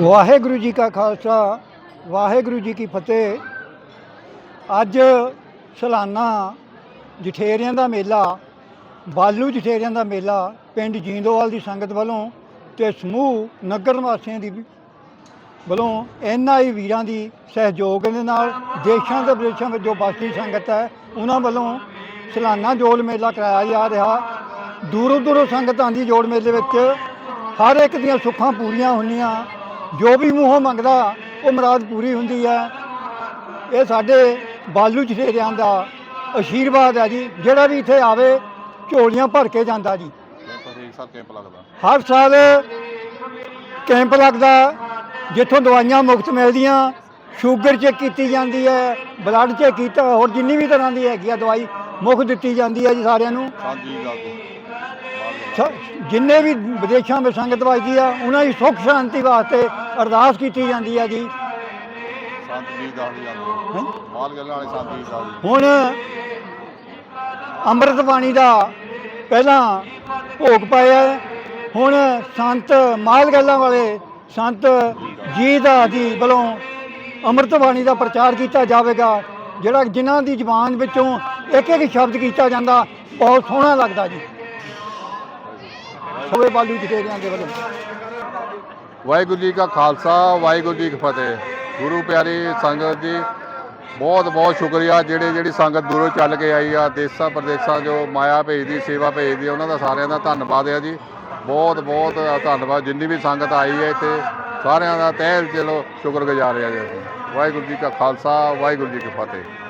ਵਾਹਿਗੁਰੂ ਜੀ ਕਾ ਖਾਲਸਾ, ਵਾਹਿਗੁਰੂ ਜੀ ਕੀ ਫਤਿਹ। ਅੱਜ ਸਲਾਨਾ ਜਠੇਰਿਆਂ ਦਾ ਮੇਲਾ, ਬਾਲੂ ਜਠੇਰਿਆਂ ਦਾ ਮੇਲਾ ਪਿੰਡ ਜੀਂਦੋਵਾਲ ਦੀ ਸੰਗਤ ਵੱਲੋਂ ਤੇ ਸਮੂਹ ਨਗਰ ਨਿਵਾਸੀਆਂ ਦੀ ਵੱਲੋਂ ਇਹਨਾਂ ਹੀ ਵੀਰਾਂ ਦੀ ਸਹਿਯੋਗ ਦੇ ਨਾਲ ਦੇਸ਼ਾਂ ਦੇ ਵਿਦੇਸ਼ਾਂ ਵਿੱਚ ਜੋ ਬਾਸੀ ਸੰਗਤ ਹੈ। ਉਹਨਾਂ ਵੱਲੋਂ ਸਲਾਨਾ ਜੋੜ ਮੇਲਾ ਕਰਾਇਆ ਜਾ ਰਿਹਾ। ਦੂਰੋਂ ਦੂਰੋਂ ਸੰਗਤਾਂ ਦੀ ਜੋੜ ਮੇਲੇ ਵਿੱਚ ਹਰ ਇੱਕ ਦੀਆਂ ਸੁੱਖਾਂ ਪੂਰੀਆਂ ਹੁੰਦੀਆਂ। ਜੋ ਵੀ ਮੂੰਹੋਂ ਮੰਗਦਾ ਉਹ ਮੁਰਾਦ ਪੂਰੀ ਹੁੰਦੀ ਹੈ। ਇਹ ਸਾਡੇ ਬਾਲੂ ਜਠੇਰਿਆਂ ਦਾ ਆਸ਼ੀਰਵਾਦ ਹੈ ਜੀ। ਜਿਹੜਾ ਵੀ ਇੱਥੇ ਆਵੇ ਝੋਲੀਆਂ ਭਰ ਕੇ ਜਾਂਦਾ ਜੀ। ਕੈਂਪ ਲੱਗਦਾ ਹਰ ਸਾਲ ਕੈਂਪ ਲੱਗਦਾ ਜਿੱਥੋਂ ਦਵਾਈਆਂ ਮੁਫਤ ਮਿਲਦੀਆਂ ਸ਼ੂਗਰ ਚੈੱਕ ਕੀਤੀ ਜਾਂਦੀ ਹੈ ਬਲੱਡ ਚੈੱਕ ਕੀਤਾ ਹੋਰ ਜਿੰਨੀ ਵੀ ਤਰ੍ਹਾਂ ਦੀ ਹੈਗੀ ਆ ਦਵਾਈ ਮੁਫਤ ਦਿੱਤੀ ਜਾਂਦੀ ਹੈ ਜੀ ਸਾਰਿਆਂ ਨੂੰ। ਜਿੰਨੇ ਵੀ ਵਿਦੇਸ਼ਾਂ ਵਿੱਚ ਸੰਗਤ ਵੱਜਦੀ ਆ ਉਹਨਾਂ ਦੀ ਸੁੱਖ ਸ਼ਾਂਤੀ ਵਾਸਤੇ ਅਰਦਾਸ ਕੀਤੀ ਜਾਂਦੀ ਹੈ ਜੀ। ਸੰਤ ਜੀ ਦਾ ਹੀ ਜਾਂਦੇ ਹੈਂ? ਮਾਲ ਗੱਲਾਂ ਵਾਲੇ ਸੰਤ ਜੀ ਦਾ ਜੀ। ਹੁਣ ਅੰਮ੍ਰਿਤ ਬਾਣੀ ਦਾ ਪਹਿਲਾਂ ਭੋਗ ਪਾਇਆ ਹੈ। ਹੁਣ ਸੰਤ ਮਾਲ ਗੱਲਾਂ ਵਾਲੇ ਸੰਤ ਜੀ ਦਾ ਜੀ ਵੱਲੋਂ ਅੰਮ੍ਰਿਤ ਬਾਣੀ ਦਾ ਪ੍ਰਚਾਰ ਕੀਤਾ ਜਾਵੇਗਾ ਜਿਹੜਾ ਜਿਨ੍ਹਾਂ ਦੀ ਜ਼ੁਬਾਨ ਵਿੱਚੋਂ ਇੱਕ ਇੱਕ ਸ਼ਬਦ ਕੀਤਾ ਜਾਂਦਾ ਬਹੁਤ ਸੋਹਣਾ ਲੱਗਦਾ ਜੀ। ਸੋਏ ਬਾਲੂ ਜਟੇਰਿਆਂ ਦੇ ਵੱਲੋਂ। ਵਾਹਿਗੁਰੂ ਜੀ ਕਾ ਖਾਲਸਾ, ਵਾਹਿਗੁਰੂ ਜੀ ਕੀ ਫਤਿਹ। ਗੁਰੂ ਪਿਆਰੀ ਸੰਗਤ ਜੀ, ਬਹੁਤ ਬਹੁਤ ਸ਼ੁਕਰੀਆ। ਜਿਹੜੇ, ਜਿਹੜੀ ਸੰਗਤ ਦੂਰੋਂ ਚੱਲ ਕੇ ਆਈ ਆ, ਦੇਸਾਂ, ਪ੍ਰਦੇਸਾਂ ਜੋ ਮਾਇਆ ਭੇਜਦੀ, ਸੇਵਾ ਭੇਜਦੀ, ਉਹਨਾਂ ਦਾ ਸਾਰਿਆਂ ਦਾ ਧੰਨਵਾਦ ਆ ਜੀ। ਬਹੁਤ ਬਹੁਤ ਧੰਨਵਾਦ। ਜਿੰਨੀ ਵੀ ਸੰਗਤ ਆਈ ਹੈ ਇੱਥੇ, ਸਾਰਿਆਂ ਦਾ ਤਹਿ ਦਿਲੋਂ ਸ਼ੁਕਰਗੁਜ਼ਾਰ ਹਾਂ ਜੀ ਅਸੀਂ। ਵਾਹਿਗੁਰੂ ਜੀ ਕਾ ਖਾਲਸਾ, ਵਾਹਿਗੁਰੂ ਜੀ ਕੀ ਫਤਿਹ।